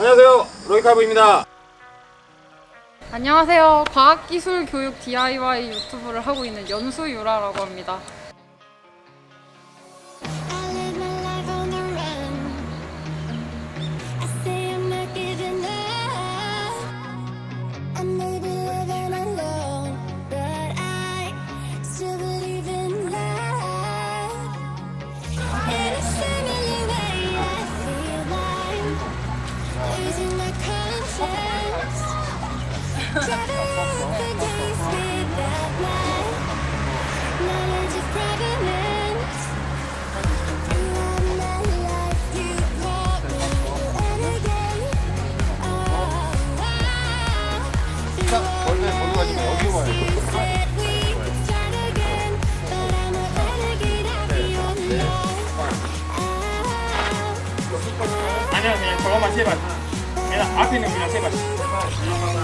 안녕하세요. 로이카브입니다. 안녕하세요. 과학기술 교육 DIY 유튜브를 하고 있는 연수유라라고 합니다. Renegade. 원래 거기 가지고 여기 와요. You said we could start again, but I'm a renegade. I'll be your man. 아니야 그냥 저것만 세 발. 그냥 앞에 있는 그냥 세 발.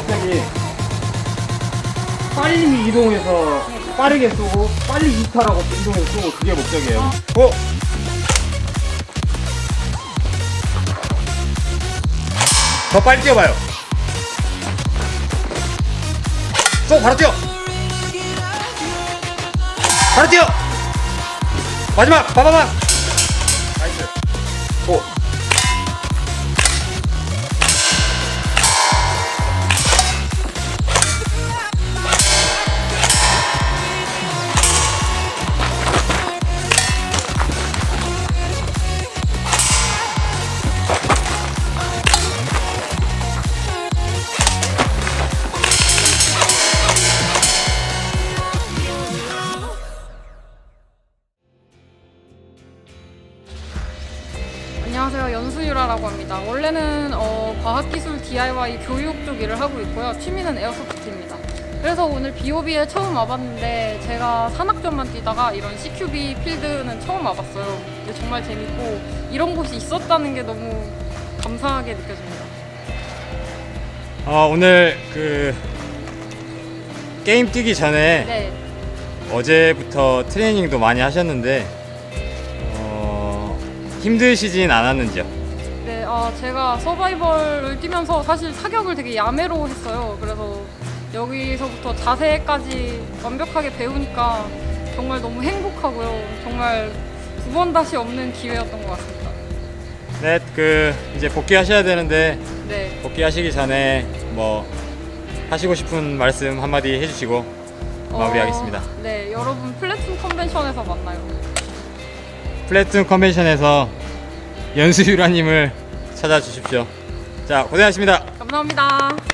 목적이 빨리 이동해서 빠르게 쏘고 빨리 이탈하고 이동해서 쏘고 그게 목적이에요. 고! 더 빨리 뛰어봐요. 쏘 바로 뛰어. 바로 뛰어. 마지막 봐봐봐. 안녕하세요. 연수유라라고 합니다. 원래는 어, 과학기술 DIY 교육 쪽 일을 하고 있고요. 취미는 에어소프트입니다. 그래서 오늘 BOB에 처음 와봤는데 제가 산악전만 뛰다가 이런 CQB 필드는 처음 와봤어요. 근데 정말 재밌고 이런 곳이 있었다는 게 너무 감사하게 느껴집니다. 어, 오늘 그 게임 뛰기 전에 네. 어제부터 트레이닝도 많이 하셨는데 어, 힘드시진 않았는지요? 네, 아, 제가 서바이벌을 뛰면서 사실 사격을 되게 야매로 했어요. 그래서 여기서부터 자세까지 완벽하게 배우니까 정말 너무 행복하고요. 정말 두 번 다시 없는 기회였던 것 같습니다. 네, 그 이제 복귀하셔야 되는데 네. 복귀하시기 전에 뭐 하시고 싶은 말씀 한마디 해주시고 마무리하겠습니다. 어, 네, 여러분 플래툰 컨벤션에서 만나요. 플래툰 컨벤션에서 연수 유라님을 찾아주십시오. 자, 고생하셨습니다. 감사합니다.